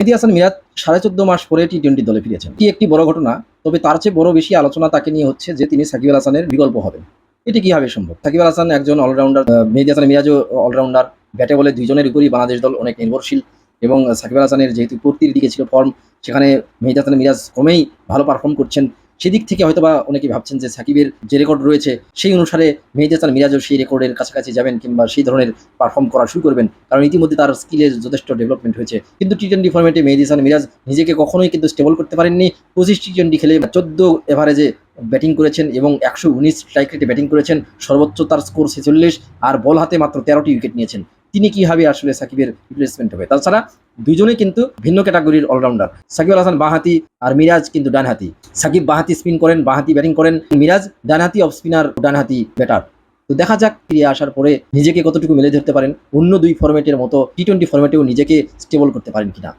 মেহেদি হাসান মিরাজ সাড়ে চোদ্দ মাস পরে টি টোয়েন্টি দলে ফিরেছেন। কি একটি বড় ঘটনা, তবে তার চেয়ে বড় বেশি আলোচনা তাকে নিয়ে হচ্ছে যে তিনি সাকিব আল হাসানের বিকল্প হবেন। এটি কীভাবে সম্ভব? সাকিব আল হাসান একজন অলরাউন্ডার মেহেদি হাসান মিরাজও অলরাউন্ডার ব্যাটে বলে দুইজনের উপরই বাংলাদেশ দল অনেক নির্ভরশীল এবং সাকিব আল হাসানের যেহেতু কর্তির দিকে ছিল ফর্ম সেখানে মেহেদি হাসান মিরাজ কমেই ভালো পারফর্ম করছেন। সেদিক থেকে হয়তোবা অনেকে ভাবছেন যে সাকিবের যে রেকর্ড রয়েছে, সেই অনুসারে মেহেদি হাসান মিরাজও সেই রেকর্ডের কাছাকাছি যাবেন কিংবা সেই ধরনের পারফর্ম করা শুরু করবেন। কারণ ইতিমধ্যে তার স্কিলের যথেষ্ট ডেভেলপমেন্ট হয়েছে। কিন্তু টি টোয়েন্টি ফর্মেটে মেহেদি হাসান মিরাজ নিজেকে কখনোই কিন্তু স্টেবল করতে পারেননি। পঁচিশ টি টোয়েন্টি খেলে চোদ্দ এভারেজে ব্যাটিং করেছেন এবং একশো উনিশ স্ট্রাইক রেটে ব্যাটিং করেছেন। সর্বোচ্চ তার স্কোর ছেচল্লিশ, আর বল হাতে মাত্র তেরোটি উইকেট নিয়েছেন। তিনি কীভাবে আসলে সাকিবের রিপ্লেসমেন্ট হবে? তাছাড়া দুজনে কিন্তু ভিন্ন ক্যাটাগরির অলরাউন্ডার সাকিব আল হাসান বাঁহাতি আর মিরাজ কিন্তু ডানহাতি। সাকিব বাহাতি স্পিন করেন, বাঁহাতি ব্যাটিং করেন। মিরাজ ডানহাতি অফ স্পিনার ডানহাতি ব্যাটার তো দেখা যাক, ফিরে আসার পরে নিজেকে কতটুকু মেলে ধরতে পারেন। অন্য দুই ফরম্যাটের মতো টি টোয়েন্টি ফরম্যাটেও নিজেকে স্টেবল করতে পারেন কিনা।